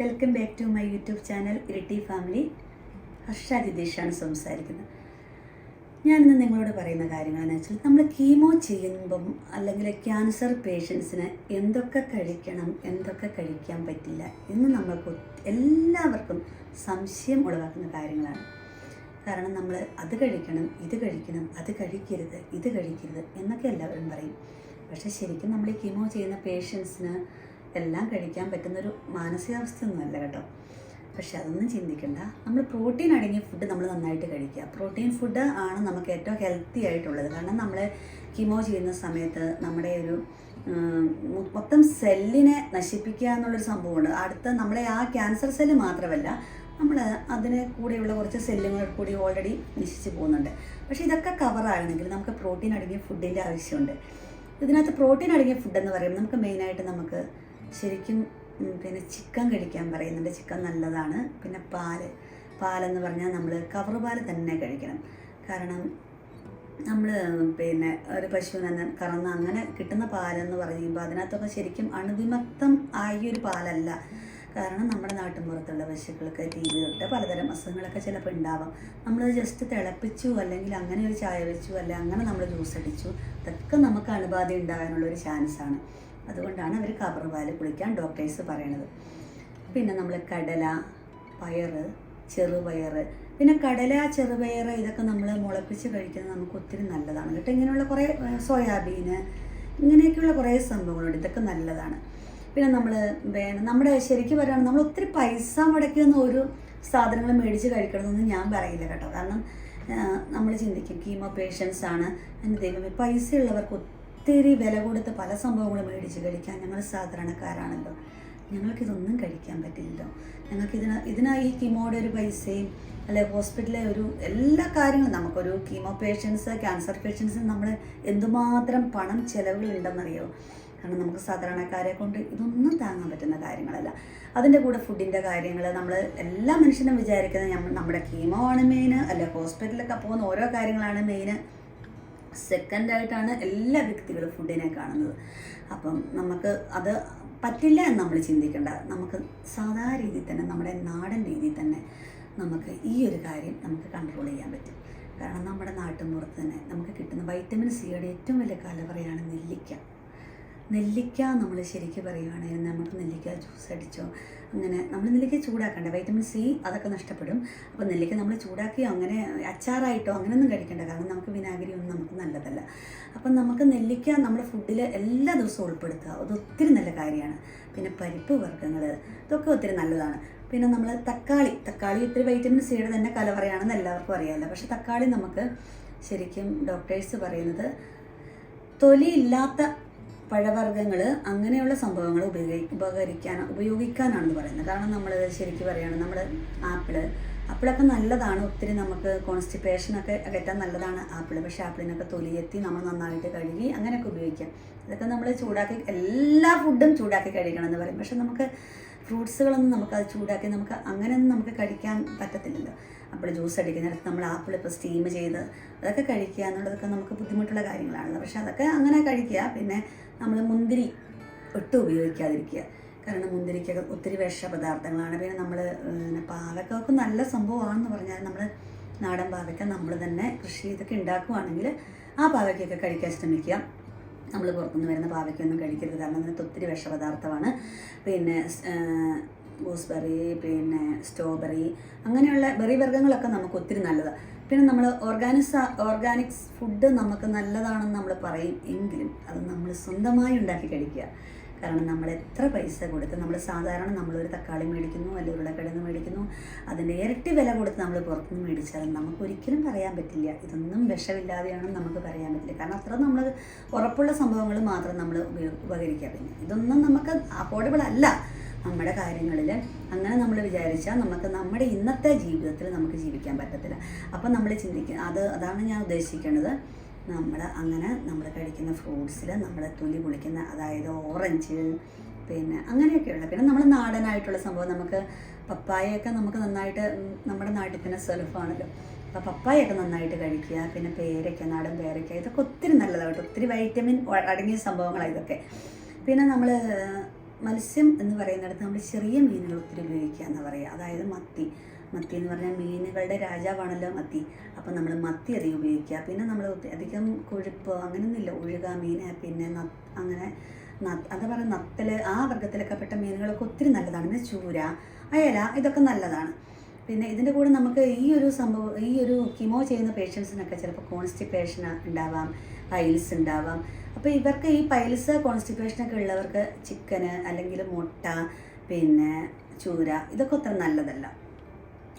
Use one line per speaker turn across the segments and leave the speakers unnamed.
Welcome back to my YouTube channel Iritty family. Harsha ജിതീഷാണ് സംസാരിക്കുന്നത്. ഞാനിന്ന് നിങ്ങളോട് പറയുന്ന കാര്യങ്ങളെന്ന് വെച്ചാൽ നമ്മൾ കീമോ ചെയ്യുമ്പം അല്ലെങ്കിൽ ക്യാൻസർ പേഷ്യൻസിന് എന്തൊക്കെ കഴിക്കണം എന്തൊക്കെ കഴിക്കാൻ പറ്റില്ല എന്ന് നമ്മൾക്ക് എല്ലാവർക്കും സംശയം ഉളവാക്കുന്ന കാര്യങ്ങളാണ്. കാരണം നമ്മൾ അത് കഴിക്കണം ഇത് കഴിക്കണം അത് കഴിക്കരുത് ഇത് കഴിക്കരുത് എന്നൊക്കെ എല്ലാവരും പറയും. പക്ഷേ ശരിക്കും നമ്മൾ കീമോ ചെയ്യുന്ന പേഷ്യൻസിന് എല്ലാം കഴിക്കാൻ പറ്റുന്നൊരു മാനസികാവസ്ഥയൊന്നുമല്ല കേട്ടോ. പക്ഷെ അതൊന്നും ചിന്തിക്കണ്ട. നമ്മൾ പ്രോട്ടീൻ അടങ്ങിയ ഫുഡ് നമ്മൾ നന്നായിട്ട് കഴിക്കുക. പ്രോട്ടീൻ ഫുഡ് ആണ് നമുക്ക് ഏറ്റവും ഹെൽത്തി ആയിട്ടുള്ളത്. കാരണം നമ്മൾ കീമോ ചെയ്യുന്ന സമയത്ത് നമ്മുടെ ഒരു മൊത്തം സെല്ലിനെ നശിപ്പിക്കുക എന്നുള്ളൊരു സംഭവമുണ്ട്. അടുത്ത നമ്മളെ ആ ക്യാൻസർ സെല്ല് മാത്രമല്ല നമ്മൾ അതിന് കൂടെയുള്ള കുറച്ച് സെല്ലുകൾ കൂടി ഓൾറെഡി നശിച്ചു പോകുന്നുണ്ട്. പക്ഷേ ഇതൊക്കെ കവറാകണമെങ്കിൽ നമുക്ക് പ്രോട്ടീൻ അടങ്ങിയ ഫുഡിന്റെ ആവശ്യമുണ്ട്. ഇതിനകത്ത് പ്രോട്ടീൻ അടങ്ങിയ ഫുഡ് എന്ന് പറയുമ്പോൾ നമുക്ക് മെയിനായിട്ട് നമുക്ക് ശരിക്കും പിന്നെ ചിക്കൻ കഴിക്കാൻ പറയുന്നുണ്ട്. ചിക്കൻ നല്ലതാണ്. പിന്നെ പാൽ പാലെന്ന് പറഞ്ഞാൽ നമ്മൾ കവർ പാൽ തന്നെ കഴിക്കണം. കാരണം നമ്മൾ പിന്നെ ഒരു പശുവിനെ കറന്ന് അങ്ങനെ കിട്ടുന്ന പാലെന്ന് പറയുമ്പോൾ അതിനകത്തൊക്കെ ശരിക്കും അണുവിമത്തം ആയ ഒരു പാലല്ല. കാരണം നമ്മുടെ നാട്ടിൻപുറത്തുള്ള പശുക്കൾക്ക് ടി തൊട്ട് പലതരം അസുഖങ്ങളൊക്കെ ചിലപ്പോൾ ഉണ്ടാവാം. നമ്മൾ ജസ്റ്റ് തിളപ്പിച്ചു അല്ലെങ്കിൽ അങ്ങനെ ഒരു ചായ വെച്ചു അല്ലെങ്കിൽ അങ്ങനെ നമ്മൾ ജ്യൂസ് അടിച്ചു ഇതൊക്കെ നമുക്ക് അണുബാധ ഉണ്ടാകാനുള്ളൊരു ചാൻസാണ് അതുകൊണ്ടാണ് അവർ കബർ പാൽ കുളിക്കാൻ ഡോക്ടേഴ്സ് പറയണത്. പിന്നെ നമ്മൾ കടല പയറ് ചെറുപയറ് പിന്നെ കടല ചെറുപയറ് ഇതൊക്കെ നമ്മൾ മുളപ്പിച്ച് കഴിക്കുന്നത് നമുക്ക് ഒത്തിരി നല്ലതാണ് കേട്ടോ. ഇങ്ങനെയുള്ള കുറേ സോയാബീന് ഇങ്ങനെയൊക്കെയുള്ള കുറേ സംഭവങ്ങളുണ്ട്. ഇതൊക്കെ നല്ലതാണ്. പിന്നെ നമ്മൾ വേണം നമ്മുടെ ശരിക്കും പറയുകയാണ് നമ്മൾ ഒത്തിരി പൈസ മുടക്കിയൊന്നും ഒരു സാധനങ്ങൾ മേടിച്ച് കഴിക്കണമെന്നൊന്നും ഞാൻ പറയില്ല കേട്ടോ. കാരണം നമ്മൾ ചിന്തിക്കും കീമോ പേഷ്യൻസ് ആണ്. എന്റെ ദൈവമേ പൈസ ഉള്ളവർക്ക് ഒത്തിരി വില കൊടുത്ത് പല സംഭവങ്ങളും മേടിച്ച് കഴിക്കാൻ ഞങ്ങൾ സാധാരണക്കാരാണല്ലോ. ഞങ്ങൾക്കിതൊന്നും കഴിക്കാൻ പറ്റില്ലല്ലോ. ഞങ്ങൾക്ക് ഇതിന് ഇതിനാ ഈ കീമോയുടെ ഒരു പൈസയും അല്ലെ ഹോസ്പിറ്റലിലെ ഒരു എല്ലാ കാര്യങ്ങളും നമുക്കൊരു കീമോ പേഷ്യൻസ് ക്യാൻസർ പേഷ്യൻസിന് നമ്മൾ എന്തുമാത്രം പണം ചിലവുകൾ ഉണ്ടെന്നറിയോ കാരണം നമുക്ക് സാധാരണക്കാരെ കൊണ്ട് ഇതൊന്നും താങ്ങാൻ പറ്റുന്ന കാര്യങ്ങളല്ല. അതിന്റെ കൂടെ ഫുഡിന്റെ കാര്യങ്ങൾ നമ്മൾ എല്ലാ മനുഷ്യനും വിചാരിക്കുന്നത് നമ്മുടെ കീമോ ആണ് മെയിൻ അല്ലെ ഹോസ്പിറ്റലിലൊക്കെ പോകുന്ന ഓരോ കാര്യങ്ങളാണ് മെയിൻ സെക്കൻഡായിട്ടാണ് എല്ലാ വ്യക്തികളും ഫുഡിനെ കാണുന്നത്. അപ്പം നമുക്ക് അത് പറ്റില്ല എന്ന് നമ്മൾ ചിന്തിക്കേണ്ട. നമുക്ക് സാധാ രീതിയിൽ തന്നെ നമ്മുടെ നാടൻ രീതിയിൽ തന്നെ നമുക്ക് ഈ ഒരു കാര്യം നമുക്ക് കൺട്രോൾ ചെയ്യാൻ പറ്റും. കാരണം നമ്മുടെ നാട്ടിൻപുറത്ത് തന്നെ നമുക്ക് കിട്ടുന്ന വൈറ്റമിൻ സിയുടെ ഏറ്റവും വലിയ കലവറയാണ് നെല്ലിക്ക. നെല്ലിക്ക നമ്മൾ ശരിക്കും പറയുകയാണെങ്കിൽ നമുക്ക് നെല്ലിക്ക ജ്യൂസ് അടിച്ചോ അങ്ങനെ നമ്മൾ നെല്ലിക്ക ചൂടാക്കണ്ട. വൈറ്റമിൻ സി അതൊക്കെ നഷ്ടപ്പെടും. അപ്പോൾ നെല്ലിക്ക നമ്മൾ ചൂടാക്കി അങ്ങനെ അച്ചാറായിട്ടോ അങ്ങനെയൊന്നും കഴിക്കേണ്ട. കാരണം നമുക്ക് വിനാഗിരി ഒന്നും നമുക്ക് നല്ലതല്ല. അപ്പം നമുക്ക് നെല്ലിക്ക നമ്മുടെ ഫുഡിൽ എല്ലാ ദിവസവും ഉൾപ്പെടുത്തുക അത് ഒത്തിരി നല്ല കാര്യമാണ്. പിന്നെ പരിപ്പ് വർഗങ്ങൾ ഇതൊക്കെ ഒത്തിരി നല്ലതാണ്. പിന്നെ നമ്മൾ തക്കാളി തക്കാളി ഇത്തിരി വൈറ്റമിൻ സിയുടെ തന്നെ കലവറയാണെന്ന് എല്ലാവർക്കും അറിയാമല്ലോ പക്ഷെ തക്കാളി നമുക്ക് ശരിക്കും ഡോക്ടേഴ്സ് പറയുന്നത് തൊലിയില്ലാത്ത പഴവർഗങ്ങൾ അങ്ങനെയുള്ള സംഭവങ്ങൾ ഉപയോഗി ഉപകരിക്കാൻ ഉപയോഗിക്കാനാണെന്ന് പറയുന്നത്. കാരണം നമ്മൾ ശരിക്കും പറയുകയാണ് നമ്മൾ ആപ്പിൾ. ആപ്പിളൊക്കെ നല്ലതാണ്. ഒത്തിരി നമുക്ക് കോൺസ്റ്റിപ്പേഷനൊക്കെ അകറ്റാൻ നല്ലതാണ് ആപ്പിൾ പക്ഷേ ആപ്പിളിനൊക്കെ തൊലിയെത്തി നമ്മൾ നന്നായിട്ട് കഴുകി അങ്ങനെയൊക്കെ ഉപയോഗിക്കാം. ഇതൊക്കെ നമ്മൾ ചൂടാക്കി എല്ലാ ഫുഡും ചൂടാക്കി കഴിക്കണം എന്ന് പറയും. പക്ഷെ നമുക്ക് ഫ്രൂട്ട്സുകളൊന്നും നമുക്ക് അത് ചൂടാക്കി നമുക്ക് അങ്ങനെയൊന്നും നമുക്ക് കഴിക്കാൻ പറ്റത്തില്ലല്ലോ. അപ്പോൾ ജ്യൂസ് അടിക്കുന്നിടത്ത് നമ്മൾ ആപ്പിൾ ഇപ്പോൾ സ്റ്റീം ചെയ്ത് അതൊക്കെ കഴിക്കുക എന്നുള്ളതൊക്കെ നമുക്ക് ബുദ്ധിമുട്ടുള്ള കാര്യങ്ങളാണല്ലോ. പക്ഷെ അതൊക്കെ അങ്ങനെ കഴിക്കുക. പിന്നെ നമ്മൾ മുന്തിരി ഒട്ടും ഉപയോഗിക്കാതിരിക്കുക. കാരണം മുന്തിരിക്കൊക്കെ ഒത്തിരി വിഷ പദാർത്ഥങ്ങളാണ് പിന്നെ നമ്മൾ പിന്നെ പാവക്കൊക്കെ നല്ല സംഭവമാണെന്ന് പറഞ്ഞാൽ നമ്മൾ നാടൻ പാവയ്ക്ക നമ്മൾ തന്നെ കൃഷി ചെയ്തൊക്കെ ഉണ്ടാക്കുവാണെങ്കിൽ ആ പാവയ്ക്കൊക്കെ കഴിക്കാൻ ശ്രമിക്കുക. നമ്മൾ പുറത്തുനിന്ന് വരുന്ന പാവയ്ക്കൊന്നും കഴിക്കരുത്. കാരണം അതിനകത്ത് ഒത്തിരി വിഷപദാർത്ഥമാണ്. പിന്നെ ഗൂസ്ബെറി പിന്നെ സ്ട്രോബെറി അങ്ങനെയുള്ള ബെറി വർഗങ്ങളൊക്കെ നമുക്ക് ഒത്തിരി നല്ലതാണ് പിന്നെ നമ്മൾ ഓർഗാനിക്സ് ഓർഗാനിക്സ് ഫുഡ് നമുക്ക് നല്ലതാണെന്ന് നമ്മൾ പറയും എങ്കിലും അത് നമ്മൾ സ്വന്തമായി ഉണ്ടാക്കി കഴിക്കുക. കാരണം നമ്മൾ എത്ര പൈസ കൊടുത്ത് നമ്മൾ സാധാരണ നമ്മളൊരു തക്കാളി മേടിക്കുന്നു അല്ലെങ്കിൽ ഉരുളക്കിഴങ്ങ് മേടിക്കുന്നു അതിന്റെ ഇരട്ടി വില കൊടുത്ത് നമ്മൾ പുറത്തുനിന്ന് മേടിച്ചാലും നമുക്ക് ഒരിക്കലും പറയാൻ പറ്റില്ല. ഇതൊന്നും വിഷമില്ലാതെയാണെന്ന് നമുക്ക് പറയാൻ പറ്റില്ല. കാരണം അത്ര നമ്മൾ ഉറപ്പുള്ള സംഭവങ്ങൾ മാത്രം നമ്മൾ ഉപയോഗ ഉപകരിക്കുക. പിന്നെ ഇതൊന്നും നമുക്ക് അഫോർഡബിൾ അല്ല. നമ്മുടെ കാര്യങ്ങളിൽ അങ്ങനെ നമ്മൾ വിചാരിച്ചാൽ നമുക്ക് നമ്മുടെ ഇന്നത്തെ ജീവിതത്തിൽ നമുക്ക് ജീവിക്കാൻ പറ്റത്തില്ല. അപ്പം നമ്മൾ ചിന്തിക്കുക അത് അതാണ് ഞാൻ ഉദ്ദേശിക്കുന്നത് നമ്മൾ അങ്ങനെ നമ്മൾ കഴിക്കുന്ന ഫ്രൂട്ട്സിൽ നമ്മൾ തൊലി പൊളിക്കുന്ന അതായത് ഓറഞ്ച് പിന്നെ അങ്ങനെയൊക്കെയുള്ള പിന്നെ നമ്മൾ നാടനായിട്ടുള്ള സംഭവം നമുക്ക് പപ്പായയൊക്കെ നമുക്ക് നന്നായിട്ട് നമ്മുടെ നാട്ടിൽ തന്നെ സെൽഫാണല്ലോ. അപ്പോൾ പപ്പായൊക്കെ നന്നായിട്ട് കഴിക്കുക പിന്നെ പേരയ്ക്ക നാടൻ പേരയ്ക്ക ഇതൊക്കെ ഒത്തിരി നല്ലതാണ് ഒത്തിരി വൈറ്റമിൻ അടങ്ങിയ സംഭവങ്ങളാണ് ഇതൊക്കെ. പിന്നെ നമ്മൾ മത്സ്യം എന്ന് പറയുന്നിടത്ത് നമ്മൾ ചെറിയ മീനുകൾ ഒത്തിരി ഉപയോഗിക്കുക എന്ന് പറയുക. അതായത് മത്തി. മത്തി എന്ന് പറഞ്ഞാൽ മീനുകളുടെ രാജാവാണല്ലോ മത്തി. അപ്പം നമ്മൾ മത്തി അധികം ഉപയോഗിക്കുക. പിന്നെ നമ്മൾ അധികം കൊഴുപ്പ് അങ്ങനെയൊന്നുമില്ല ഒഴുക മീൻ പിന്നെ അങ്ങനെ അത് പറയുന്ന നത്തൽ ആ വർഗത്തിലൊക്കെ പെട്ട മീനുകളൊക്കെ ഒത്തിരി നല്ലതാണ്. പിന്നെ ചൂര അയല ഇതൊക്കെ നല്ലതാണ്. പിന്നെ ഇതിന്റെ കൂടെ നമുക്ക് ഈ ഒരു സംഭവം ഈ ഒരു കിമോ ചെയ്യുന്ന പേഷ്യൻസിനൊക്കെ ചിലപ്പോൾ കോൺസ്റ്റിപ്പേഷൻ ഉണ്ടാവാം പൈൽസ് ഉണ്ടാവാം. അപ്പോൾ ഇവർക്ക് ഈ പൈൽസ് കോൺസ്റ്റിപ്പേഷനൊക്കെ ഉള്ളവർക്ക് ചിക്കന് അല്ലെങ്കിൽ മുട്ട പിന്നെ ചൂര ഇതൊക്കെ അത്ര നല്ലതല്ല.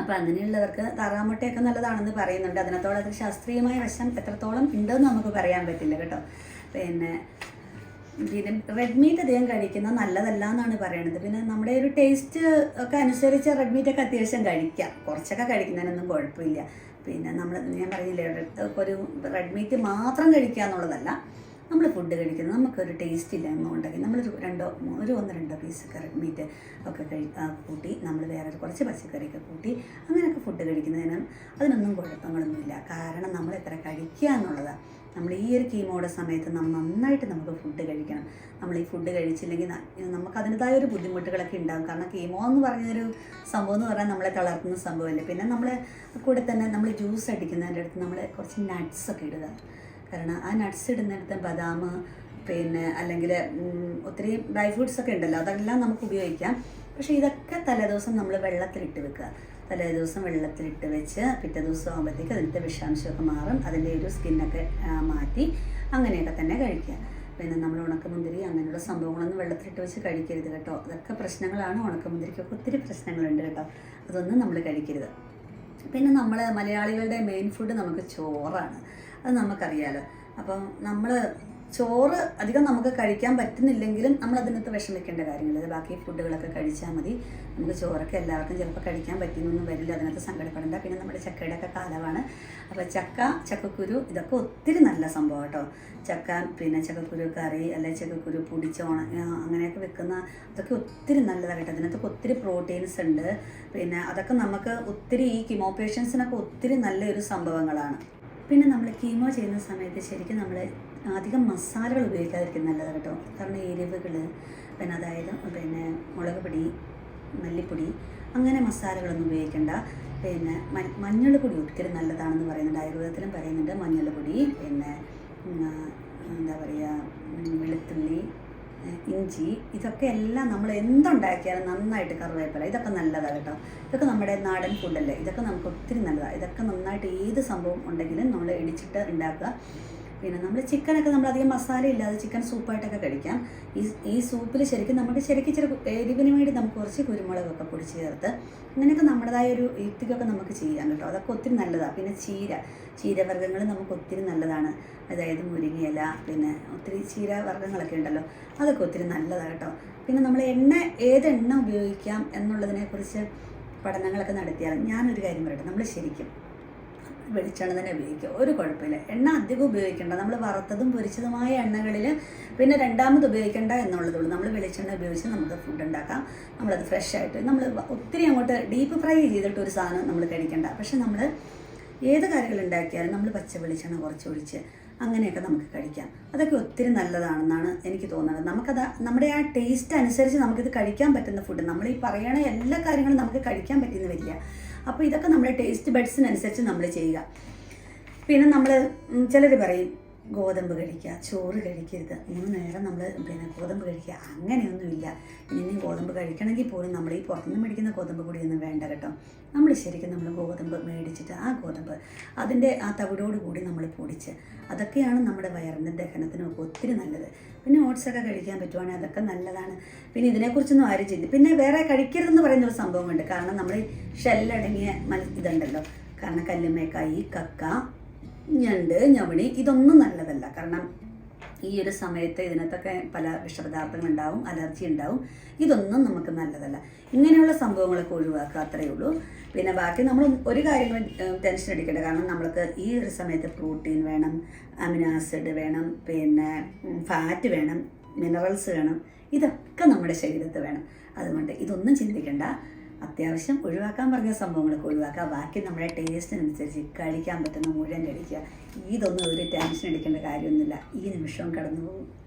അപ്പോൾ അങ്ങനെയുള്ളവർക്ക് താറാമുട്ടയൊക്കെ നല്ലതാണെന്ന് പറയുന്നുണ്ട്. അതിനത്തോളം അത് ശാസ്ത്രീയമായ വശം എത്രത്തോളം ഉണ്ടെന്ന് നമുക്ക് പറയാൻ പറ്റില്ല കേട്ടോ. പിന്നെ റെഡ് മീറ്റ് അധികം കഴിക്കുന്നത് നല്ലതല്ല എന്നാണ് പറയണത്. പിന്നെ നമ്മുടെ ഒരു ടേസ്റ്റ് ഒക്കെ അനുസരിച്ച് റെഡ് മീറ്റ് ഒക്കെ അത്യാവശ്യം കഴിക്കാം. കുറച്ചൊക്കെ കഴിക്കുന്നതിനൊന്നും കുഴപ്പമില്ല. പിന്നെ നമ്മൾ ഞാൻ പറഞ്ഞില്ലേ ഒരു റെഡ് മീറ്റ് മാത്രം കഴിക്കുക എന്നുള്ളതല്ല നമ്മൾ ഫുഡ് കഴിക്കുന്നത്. നമുക്കൊരു ടേസ്റ്റ് ഇല്ല എന്നുണ്ടെങ്കിൽ നമ്മൾ രണ്ടോ ഒരു ഒന്ന് രണ്ടോ പീസ് റെഡ് മീറ്റ് ഒക്കെ കഴി കൂട്ടി നമ്മൾ വേറെ കുറച്ച് പച്ചക്കറിയൊക്കെ കൂട്ടി അങ്ങനെയൊക്കെ ഫുഡ് കഴിക്കുന്നതിന് അതിനൊന്നും കുഴപ്പങ്ങളൊന്നുമില്ല. കാരണം നമ്മൾ എത്ര കഴിക്കുക എന്നുള്ളതാണ് നമ്മൾ ഈ ഒരു കീമോയുടെ സമയത്ത് നമ്മൾ നന്നായിട്ട് നമുക്ക് ഫുഡ് കഴിക്കണം. നമ്മൾ ഈ ഫുഡ് കഴിച്ചില്ലെങ്കിൽ നമുക്ക് അതിന്റെതായ ഒരു ബുദ്ധിമുട്ടുകളൊക്കെ ഉണ്ടാകും കാരണം കീമോ എന്ന് പറഞ്ഞൊരു സംഭവം എന്ന് പറഞ്ഞാൽ നമ്മളെ തളർത്തുന്ന സംഭവമല്ലേ പിന്നെ നമ്മൾ കൂടെ തന്നെ നമ്മൾ ജ്യൂസ് അടിക്കുന്നതിന്റെ അടുത്ത് നമ്മൾ കുറച്ച് nuts ഒക്കെ ഇടുക. കാരണം ആ നട്ട്സ് ഇടുന്നിടത്ത് ബദാം പിന്നെ അല്ലെങ്കിൽ ഒത്തിരി ഡ്രൈ ഫ്രൂട്ട്സ് ഒക്കെ ഉണ്ടല്ലോ അതെല്ലാം നമുക്ക് ഉപയോഗിക്കാം. പക്ഷേ ഇതൊക്കെ തലേദിവസം നമ്മൾ വെള്ളത്തിലിട്ട് വെക്കുക. തലേ ദിവസം വെള്ളത്തിലിട്ട് വെച്ച് പിറ്റേ ദിവസം ആകുമ്പോഴത്തേക്ക് അതിന്റെ വിഷാംശമൊക്കെ മാറും. അതിന്റെ ഒരു സ്കിന്നൊക്കെ മാറ്റി അങ്ങനെയൊക്കെ തന്നെ കഴിക്കുക. പിന്നെ നമ്മൾ ഉണക്കമുന്തിരി അങ്ങനെയുള്ള സംഭവങ്ങളൊന്നും വെള്ളത്തിലിട്ട് വെച്ച് കഴിക്കരുത് കേട്ടോ. അതൊക്കെ പ്രശ്നങ്ങളാണ്. ഉണക്കമുന്തിരിക്കൊക്കെ ഒത്തിരി പ്രശ്നങ്ങളുണ്ട് കേട്ടോ. അതൊന്നും നമ്മൾ കഴിക്കരുത്. പിന്നെ നമ്മൾ മലയാളികളുടെ മെയിൻ ഫുഡ് നമുക്ക് ചോറാണ്. അത് നമുക്കറിയാലോ. അപ്പം നമ്മൾ ചോറ് അധികം നമുക്ക് കഴിക്കാൻ പറ്റുന്നില്ലെങ്കിലും നമ്മൾ അതിനകത്ത് വിഷമിക്കേണ്ട കാര്യങ്ങളില്ല ബാക്കി ഫുഡുകളൊക്കെ കഴിച്ചാൽ മതി. നമുക്ക് ചോറൊക്കെ എല്ലാവർക്കും ചിലപ്പോൾ കഴിക്കാൻ പറ്റുന്നൊന്നും വരില്ല. അതിനകത്ത് സങ്കടപ്പെടേണ്ട. പിന്നെ നമ്മുടെ ചക്കയുടെ ഒക്കെ കാലമാണ്. അപ്പോൾ ചക്ക ചക്കക്കുരു ഇതൊക്കെ ഒത്തിരി നല്ല സംഭവം കേട്ടോ. ചക്ക പിന്നെ ചക്കക്കുരു കറി അല്ലെങ്കിൽ ചക്കക്കുരു പൊടിച്ചോണ അങ്ങനെയൊക്കെ വെക്കുന്ന അതൊക്കെ ഒത്തിരി നല്ലതാണ് കേട്ടോ. അതിനകത്തൊക്കെ ഒത്തിരി പ്രോട്ടീൻസ് ഉണ്ട്. പിന്നെ അതൊക്കെ നമുക്ക് ഒത്തിരി ഈ കിമോ പേഷ്യൻസിനൊക്കെ ഒത്തിരി നല്ലൊരു സംഭവങ്ങളാണ്. പിന്നെ നമ്മൾ കീമോ ചെയ്യുന്ന സമയത്ത് ശരിക്കും നമ്മൾ അധികം മസാലകൾ ഉപയോഗിക്കാതിരിക്കും നല്ലത് കേട്ടോ. കാരണം എരിവുകൾ പിന്നെ അതായത് പിന്നെ മുളക് പൊടി മല്ലിപ്പൊടി അങ്ങനെ മസാലകളൊന്നും ഉപയോഗിക്കേണ്ട. പിന്നെ മഞ്ഞൾപ്പൊടി ഒത്തിരി നല്ലതാണെന്ന് പറയുന്നുണ്ട്. ആയുർവേദത്തിലും പറയുന്നുണ്ട് മഞ്ഞൾപ്പൊടി പിന്നെ എന്താ പറയുക വെളുത്തുള്ളി ഇഞ്ചി ഇതൊക്കെ എല്ലാം നമ്മൾ എന്തുണ്ടാക്കിയാലും നന്നായിട്ട് കറിവേപ്പില ഇതൊക്കെ നല്ലതാണ് കേട്ടോ. ഇതൊക്കെ നമ്മുടെ നാടൻ ഫുഡല്ലേ ഇതൊക്കെ നമുക്ക് ഒത്തിരി നല്ലതാണ് ഇതൊക്കെ നന്നായിട്ട് ഏത് സംഭവം ഉണ്ടെങ്കിലും നമ്മൾ ഇടിച്ചിട്ട് ഉണ്ടാക്കുക. പിന്നെ നമ്മൾ ചിക്കനൊക്കെ നമ്മൾ അധികം മസാല ഇല്ലാതെ ചിക്കൻ സൂപ്പായിട്ടൊക്കെ കഴിക്കാം. ഈ ഈ സൂപ്പിൽ ശരിക്കും നമുക്ക് ശരിക്കും ഇച്ചിരി എരിവിന് വേണ്ടി നമുക്ക് കുറച്ച് കുരുമുളകൊക്കെ പൊടിച്ച് ചേർത്ത് അങ്ങനെയൊക്കെ നമ്മുടേതായ ഒരു യുക്തിക്കൊക്കെ നമുക്ക് ചെയ്യാം കേട്ടോ. അതൊക്കെ ഒത്തിരി നല്ലതാണ് പിന്നെ ചീര ചീരവർഗങ്ങൾ നമുക്ക് ഒത്തിരി നല്ലതാണ്. അതായത് മുരിങ്ങയില പിന്നെ ഒത്തിരി ചീര വർഗങ്ങളൊക്കെ ഉണ്ടല്ലോ അതൊക്കെ ഒത്തിരി നല്ലതാണ് കേട്ടോ. പിന്നെ നമ്മൾ എണ്ണ ഏത് എണ്ണ ഉപയോഗിക്കാം എന്നുള്ളതിനെക്കുറിച്ച് പഠനങ്ങളൊക്കെ നടത്തിയാൽ ഞാനൊരു കാര്യം പറയട്ടെ. നമ്മൾ ശരിക്കും വെളിച്ചെണ്ണ തന്നെ ഉപയോഗിക്കുക. ഒരു കുഴപ്പമില്ല. എണ്ണ അധികം ഉപയോഗിക്കേണ്ട. നമ്മൾ വറുത്തതും പൊരിച്ചതുമായ എണ്ണകളിൽ പിന്നെ രണ്ടാമത് ഉപയോഗിക്കേണ്ട എന്നുള്ളതുള്ളൂ നമ്മൾ വെളിച്ചെണ്ണ ഉപയോഗിച്ച് നമുക്ക് ഫുഡ് ഉണ്ടാക്കാം. നമ്മളത് ഫ്രഷ് ആയിട്ട് നമ്മൾ ഒത്തിരി അങ്ങോട്ട് ഡീപ്പ് ഫ്രൈ ചെയ്തിട്ട് ഒരു സാധനം നമ്മൾ കഴിക്കണ്ട. പക്ഷെ നമ്മൾ ഏത് കറികൾ ഉണ്ടാക്കിയാലും നമ്മൾ പച്ച വെളിച്ചെണ്ണ കുറച്ച് ഒഴിച്ച് അങ്ങനെയൊക്കെ നമുക്ക് കഴിക്കാം. അതൊക്കെ ഒത്തിരി നല്ലതാണെന്നാണ് എനിക്ക് തോന്നുന്നത്. നമുക്കത് നമ്മുടെ ആ ടേസ്റ്റ് അനുസരിച്ച് നമുക്കിത് കഴിക്കാൻ പറ്റുന്ന ഫുഡ് നമ്മൾ ഈ പറയണ എല്ലാ കാര്യങ്ങളും നമുക്ക് കഴിക്കാൻ പറ്റുന്ന വരില്ല. അപ്പോൾ ഇതൊക്കെ നമ്മുടെ ടേസ്റ്റ് ബഡ്സിനനുസരിച്ച് നമ്മൾ ചെയ്യുക. പിന്നെ നമ്മൾ ചിലർ പറയും ഗോതമ്പ് കഴിക്കുക ചോറ് കഴിക്കരുത്. മൂന്ന് നേരം നമ്മൾ പിന്നെ ഗോതമ്പ് കഴിക്കുക. അങ്ങനെയൊന്നുമില്ല. ഇനി ഗോതമ്പ് കഴിക്കണമെങ്കിൽ പോലും നമ്മൾ ഈ പുറത്തുനിന്ന് മേടിക്കുന്ന ഗോതമ്പ് പൊടിയൊന്നും വേണ്ട കേട്ടോ. നമ്മൾ ശരിക്കും നമ്മൾ ഗോതമ്പ് മേടിച്ചിട്ട് ആ ഗോതമ്പ് അതിന്റെ ആ തവിടോട് കൂടി നമ്മൾ പൊടിച്ച് അതൊക്കെയാണ് നമ്മുടെ വയറിന്റെ ദഹനത്തിനൊക്കെ ഒത്തിരി നല്ലത്. പിന്നെ ഓട്സൊക്കെ കഴിക്കാൻ പറ്റുവാണെങ്കിൽ അതൊക്കെ നല്ലതാണ്. പിന്നെ ഇതിനെക്കുറിച്ചൊന്നും ആരും ചിന്തി പിന്നെ വേറെ കഴിക്കരുതെന്ന് പറയുന്ന ഒരു സംഭവമുണ്ട്. കാരണം നമ്മൾ ഷെല്ലടങ്ങിയ മൽ ഇതുണ്ടല്ലോ. കാരണം കല്ലുമേക്കായി കക്ക ഞണ്ട് ഞവണി ഇതൊന്നും നല്ലതല്ല. കാരണം ഈ ഒരു സമയത്ത് ഇതിനകത്തൊക്കെ പല വിഷപദാർത്ഥങ്ങൾ ഉണ്ടാവും അലർജി ഉണ്ടാവും. ഇതൊന്നും നമുക്ക് നല്ലതല്ല. ഇങ്ങനെയുള്ള സംഭവങ്ങളൊക്കെ ഒഴിവാക്കുക അത്രയേ ഉള്ളൂ. പിന്നെ ബാക്കി നമ്മൾ ഒരു കാര്യങ്ങളും ടെൻഷൻ അടിക്കേണ്ട. കാരണം നമ്മൾക്ക് ഈ ഒരു സമയത്ത് പ്രോട്ടീൻ വേണം അമിനോ ആസിഡ് വേണം പിന്നെ ഫാറ്റ് വേണം മിനറൽസ് വേണം. ഇതൊക്കെ നമ്മുടെ ശരീരത്ത് വേണം. അതുകൊണ്ട് ഇതൊന്നും ചിന്തിക്കേണ്ട. അത്യാവശ്യം ഒഴിവാക്കാൻ പറഞ്ഞ സംഭവങ്ങളൊക്കെ ഒഴിവാക്കുക. ബാക്കി നമ്മുടെ ടേസ്റ്റിനനുസരിച്ച് കഴിക്കാൻ പറ്റുന്ന മുഴുവൻ കഴിക്കുക. ഇതൊന്നും ഒരു ടെൻഷൻ അടിക്കേണ്ട കാര്യമൊന്നുമില്ല. ഈ നിമിഷവും കടന്നു പോകും